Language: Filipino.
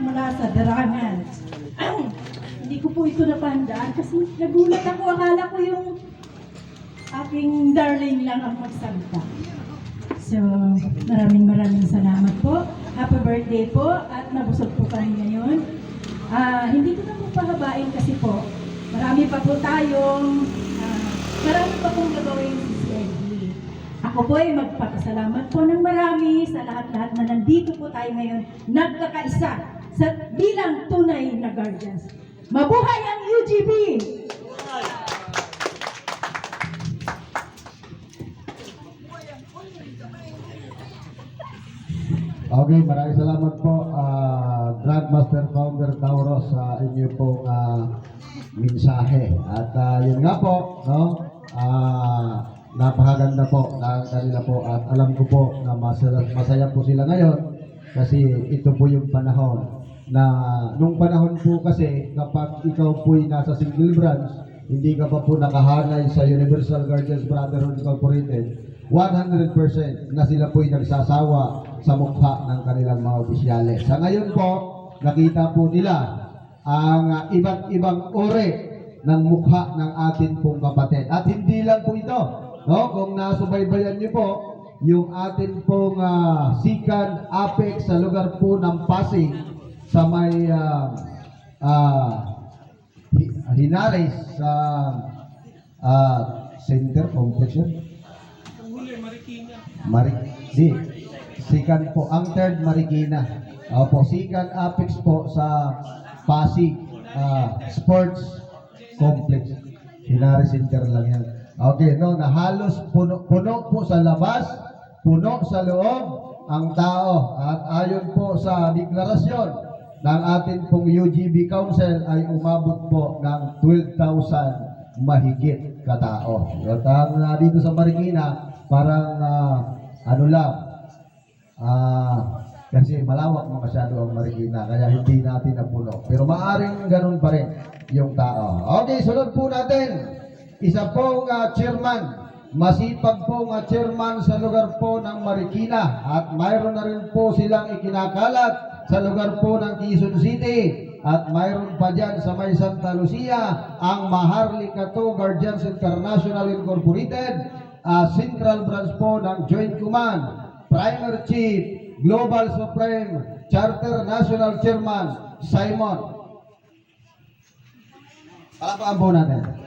mula sa Darangan. Hindi ko po ito napandaan kasi nagulat ako. Akala ko yung aking darling lang ang magsalita. So, maraming maraming salamat po. Happy birthday po at nabusog po kami ngayon. Ah, hindi ko na po pahabain kasi po, marami pa po tayong, ah, marami pa pong gagawin si CLB. Ako po ay magpapasalamat po ng marami sa lahat-lahat na nandito po tayo ngayon, nagkakaisa sa bilang tunay na guardians. Mabuhay ang UGB! Okay, maraming salamat po, ah, Grandmaster Founder Tauro sa inyo pong ah, mensahe. At ah, yun nga po, no? Ah, napakaganda po na kanila po at alam ko po na masaya, masaya po sila ngayon kasi ito po yung panahon na nung panahon po kasi kapag ikaw po'y nasa single branch, hindi ka pa po nakahanay sa Universal Guardians Brotherhood Incorporated, 100% na sila po'y nagsasawa sa mukha ng kanilang mga opisyales. Sa ngayon po, nakita po nila ang uh, iba't ibang uri ng mukha ng atin pong kapatid. At hindi lang po ito, no? Kung nasubaybayan niyo po, yung atin pong ah, Sikan Apex sa lugar po ng Pasig sa may ah, ah, Hi- Hinares sa ah, Center Complex yun? Mari di Sikan po ang third Marikina. Opo, Sikan Apex po sa Pasig ah, Sports Complex. Hinares Center lang yan. Okay, no, na halos puno, puno po sa labas, puno sa loob ang tao. At ayon po sa deklarasyon ng atin pong UGB Council ay umabot po ng 12,000 mahigit katao. At ah, dito sa Marikina, parang ah, ano lang, ah, kasi malawak na masyado ang Marikina, kaya hindi natin napuno. Pero maaring ganun pa rin yung tao. Okay, sunod po natin. Isa pong ah, chairman, masipag pong ah, chairman sa lugar po ng Marikina at mayroon na rin po silang ikinakalat sa lugar po ng Quezon City. At mayroon pa dyan sa may Santa Lucia ang Maharlika 2 Guardians International Incorporated ah, Central Branch po ng Joint Command Primer Chief Global Supreme Charter National Chairman Simon. Palapaan po natin